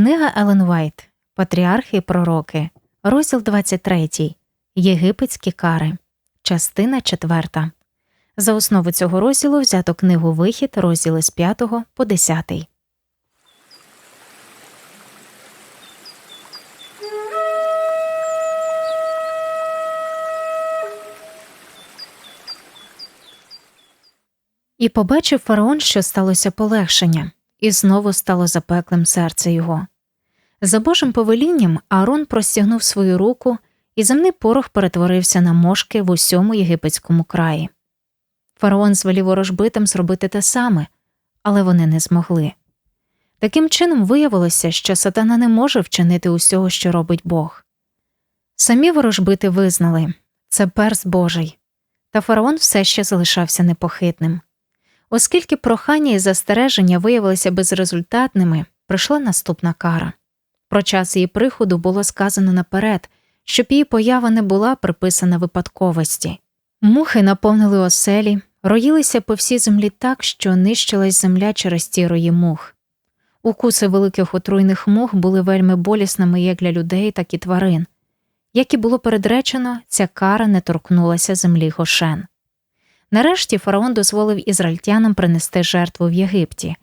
Книга Елен Вайт Патріархи і пророки, розділ 23. Єгипетські кари, частина 4. За основу цього розділу взято книгу Вихід, розділи з 5 по 10. І побачив фараон, що сталося полегшення, і знову стало запеклим серце його. За Божим повелінням Аарон простягнув свою руку, і земний порох перетворився на мошки в усьому єгипетському краї. Фараон звелів ворожбитам зробити те саме, але вони не змогли. Таким чином виявилося, що сатана не може вчинити усього, що робить Бог. Самі ворожбити визнали це перс Божий, та фараон все ще залишався непохитним. Оскільки прохання і застереження виявилися безрезультатними, прийшла наступна кара. Про час її приходу було сказано наперед, щоб її поява не була приписана випадковості. Мухи наповнили оселі, роїлися по всій землі так, що нищилась земля через ті рої мух. Укуси великих отруйних мух були вельми болісними як для людей, так і тварин. Як і було передречено, ця кара не торкнулася землі Гошен. Нарешті фараон дозволив ізраїльтянам принести жертву в Єгипті,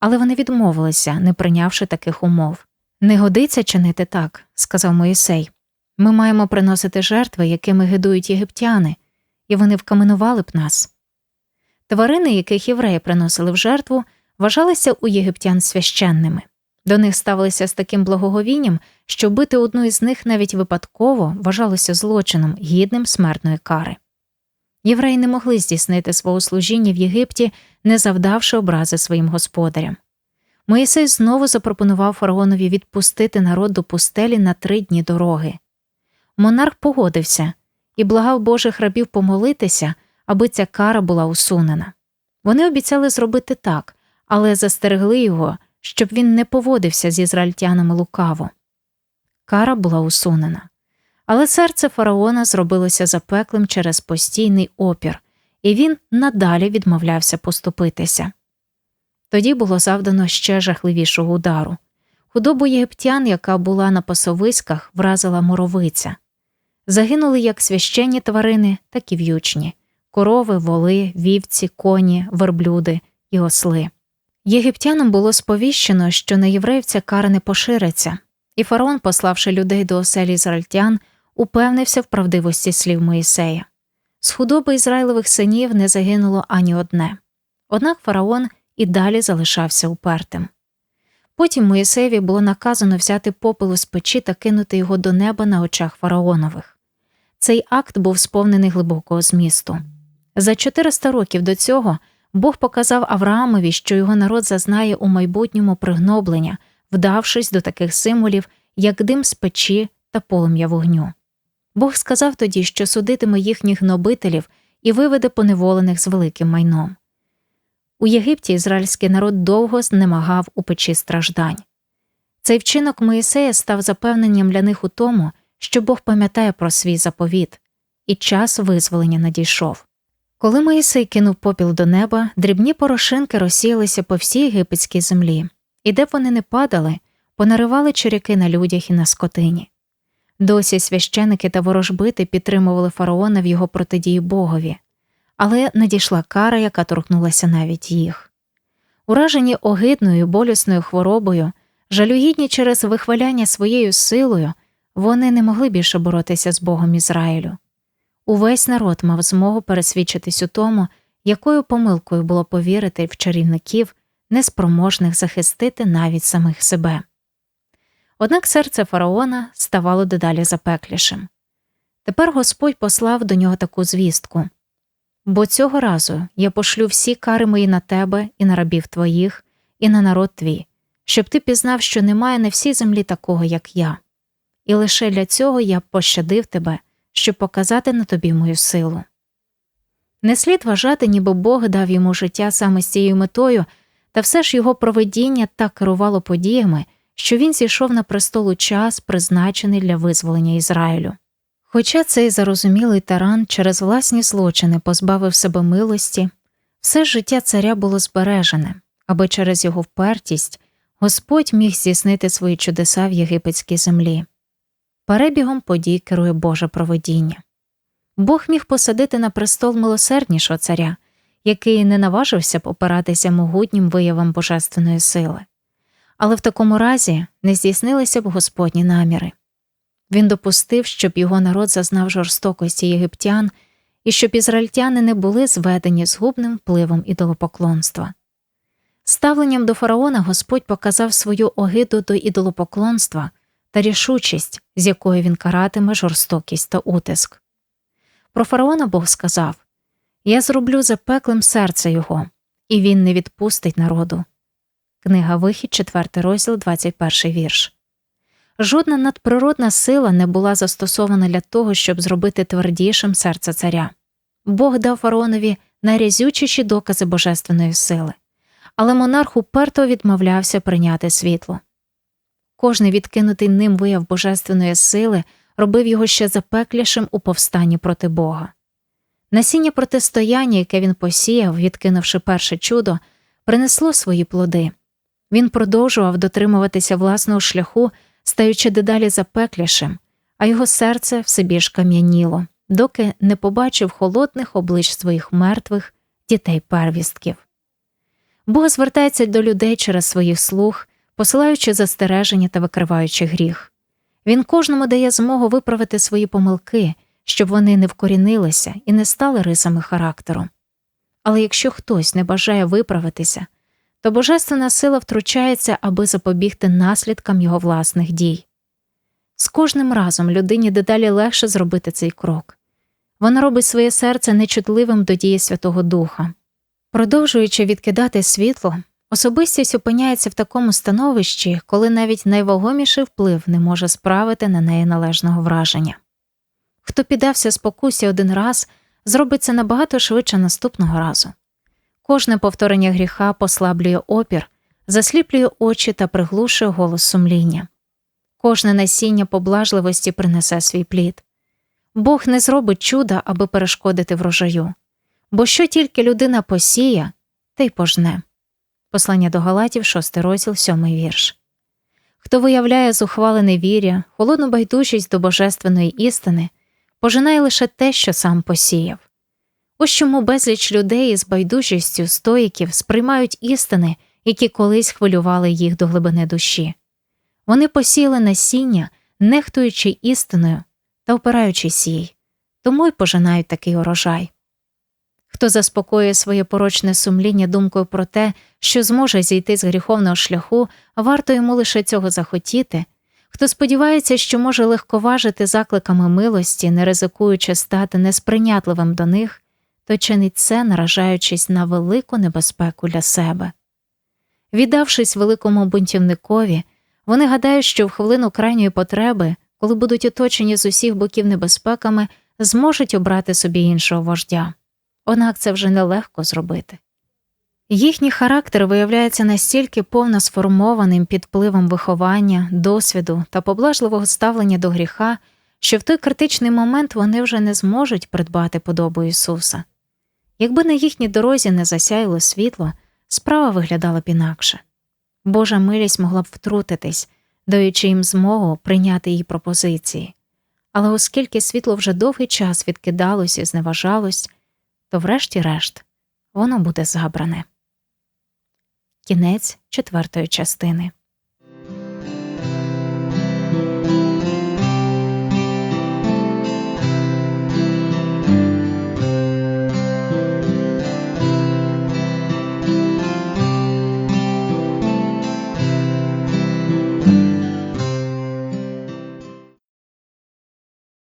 але вони відмовилися, не прийнявши таких умов. Не годиться чинити так, сказав Моїсей. Ми маємо приносити жертви, якими гидують єгиптяни, і вони вкаменували б нас. Тварини, яких євреї приносили в жертву, вважалися у єгиптян священними. До них ставилися з таким благоговінням, що бити одну із них навіть випадково вважалося злочином, гідним смертної кари. Євреї не могли здійснити свого служіння в Єгипті, не завдавши образи своїм господарям. Моїсей знову запропонував фараонові відпустити народ до пустелі на три дні дороги. Монарх погодився і благав Божих рабів помолитися, аби ця кара була усунена. Вони обіцяли зробити так, але застерегли його, щоб він не поводився з ізраїльтянами лукаво. Кара була усунена. Але серце фараона зробилося запеклим через постійний опір, і він надалі відмовлявся поступитися. Тоді було завдано ще жахливішого удару. Худобу єгиптян, яка була на пасовиськах, вразила моровиця. Загинули як священні тварини, так і в'ючні корови, воли, вівці, коні, верблюди і осли. Єгиптянам було сповіщено, що на євреїв ця кара не пошириться, і фараон, пославши людей до оселі ізраїльтян, упевнився в правдивості слів Моїсея. З худоби Ізраїлевих синів не загинуло ані одне. Однак фараон і далі залишався упертим. Потім Моїсеєві було наказано взяти попелу з печі та кинути його до неба на очах фараонових. Цей акт був сповнений глибокого змісту. За 400 років до цього Бог показав Авраамові, що його народ зазнає у майбутньому пригноблення, вдавшись до таких символів, як дим з печі та полум'я вогню. Бог сказав тоді, що судитиме їхніх гнобителів і виведе поневолених з великим майном. У Єгипті ізраїльський народ довго знемагав у печі страждань. Цей вчинок Моїсея став запевненням для них у тому, що Бог пам'ятає про свій заповіт, і час визволення надійшов. Коли Моїсей кинув попіл до неба, дрібні порошинки розсіялися по всій єгипетській землі, і де б вони не падали, понаривали черяки на людях і на скотині. Досі священики та ворожбити підтримували фараона в його протидії Богові, але надійшла кара, яка торкнулася навіть їх. Уражені огидною болісною хворобою, жалюгідні через вихваляння своєю силою, вони не могли більше боротися з Богом Ізраїлю. Увесь народ мав змогу пересвідчитись у тому, якою помилкою було повірити в чарівників, неспроможних захистити навіть самих себе. Однак серце фараона ставало дедалі запеклішим. Тепер Господь послав до нього таку звістку бо цього разу я пошлю всі кари мої на тебе і на рабів твоїх, і на народ твій, щоб ти пізнав, що немає на всій землі такого, як я, і лише для цього я пощадив тебе, щоб показати на тобі мою силу. Не слід вважати, ніби Бог дав йому життя саме з цією метою, та все ж його проведіння так керувало подіями що він зійшов на престолу час, призначений для визволення Ізраїлю. Хоча цей зарозумілий таран через власні злочини позбавив себе милості, все життя царя було збережене, аби через його впертість Господь міг здійснити свої чудеса в єгипетській землі. Перебігом подій керує Боже провидіння. Бог міг посадити на престол милосерднішого царя, який не наважився б опиратися могутнім виявам божественної сили. Але в такому разі не здійснилися б Господні наміри. Він допустив, щоб його народ зазнав жорстокості єгиптян і щоб ізраїльтяни не були зведені згубним впливом ідолопоклонства. Ставленням до фараона Господь показав свою огиду до ідолопоклонства та рішучість, з якою він каратиме жорстокість та утиск. Про фараона Бог сказав Я зроблю запеклим серце його, і він не відпустить народу. Книга Вихід, 4 розділ, 21 вірш. Жодна надприродна сила не була застосована для того, щоб зробити твердішим серце царя. Бог дав фараонові найрязючіші докази божественної сили, але монарх уперто відмовлявся прийняти світло. Кожний відкинутий ним вияв божественної сили робив його ще запеклішим у повстанні проти Бога. Насіння протистояння, яке він посіяв, відкинувши перше чудо, принесло свої плоди. Він продовжував дотримуватися власного шляху, стаючи дедалі запеклішим, а його серце все більш кам'яніло, доки не побачив холодних облич своїх мертвих дітей первістків. Бог звертається до людей через своїх слуг, посилаючи застереження та викриваючи гріх. Він кожному дає змогу виправити свої помилки, щоб вони не вкорінилися і не стали рисами характеру. Але якщо хтось не бажає виправитися, то божественна сила втручається, аби запобігти наслідкам його власних дій. З кожним разом людині дедалі легше зробити цей крок. Вона робить своє серце нечутливим до дії Святого Духа. Продовжуючи відкидати світло, особистість опиняється в такому становищі, коли навіть найвагоміший вплив не може справити на неї належного враження. Хто піддався спокусі один раз, зробить це набагато швидше наступного разу. Кожне повторення гріха послаблює опір, засліплює очі та приглушує голос сумління. Кожне насіння поблажливості принесе свій плід. Бог не зробить чуда, аби перешкодити врожаю, бо що тільки людина посіє, те й пожне. Послання до Галатів, 6 розділ, 7 вірш. Хто виявляє зухвале невір'я, холодну байдужість до божественної істини, пожинає лише те, що сам посіяв. Ось чому безліч людей із байдужістю стоїків сприймають істини, які колись хвилювали їх до глибини душі. Вони посіяли насіння, нехтуючи істиною та опираючись їй, тому й пожинають такий урожай. Хто заспокоює своє порочне сумління думкою про те, що зможе зійти з гріховного шляху, варто йому лише цього захотіти, хто сподівається, що може легковажити закликами милості, не ризикуючи стати несприйнятливим до них, то чинить це, наражаючись на велику небезпеку для себе. Віддавшись великому бунтівникові, вони гадають, що в хвилину крайньої потреби, коли будуть оточені з усіх боків небезпеками, зможуть обрати собі іншого вождя. Однак це вже нелегко зробити. Їхній характер виявляється настільки повно сформованим під впливом виховання, досвіду та поблажливого ставлення до гріха, що в той критичний момент вони вже не зможуть придбати подобу Ісуса. Якби на їхній дорозі не засяяло світло, справа виглядала б інакше. Божа милість могла б втрутитись, даючи їм змогу прийняти її пропозиції. Але оскільки світло вже довгий час відкидалось і зневажалось, то, врешті-решт, воно буде забране. Кінець четвертої частини.